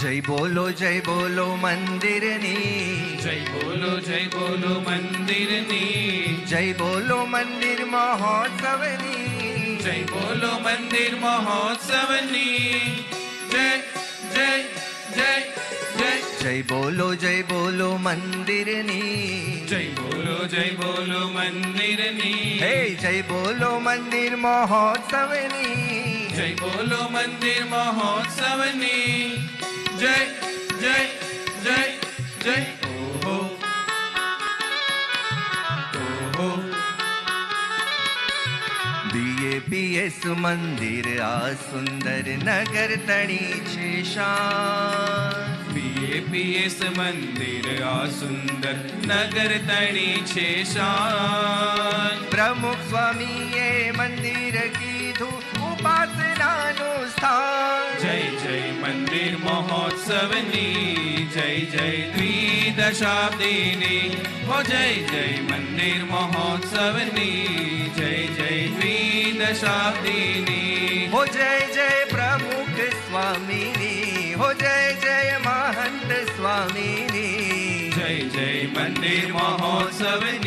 જય બોલો જય બોલો મંદિરની જય બોલો જય બોલો મંદિરની જય બોલો મંદિર મહોત્સવની જય બોલો મંદિર મહોત્સવની જય જય જય જય જય બોલો જય બોલો મંદિરની જય બોલો જય બોલો મંદિરની હે જય બોલો મંદિર મહોત્સવની જય બોલો મંદિર મહોત્સવની जय ओ हो ओ हो बीए सुमंदिर आ सुंदर नगर तड़ी छे शान पीए पीए मंदिर आ सुंदर नगर तड़ी छे शान। प्रमुख स्वामी ये मंदिर की धू उपासना स्थान जय जय मंदिर महोत्सव नी जय जय द्विदशाब्दिनी हो जय जय मंदिर महोत्सवनी। जय जय द्विदशाब्दिनी हो जय जय प्रमुख स्वामिनी। हो जय जय महंत स्वामिनी। जय जय मंदिर महोत्सवनी।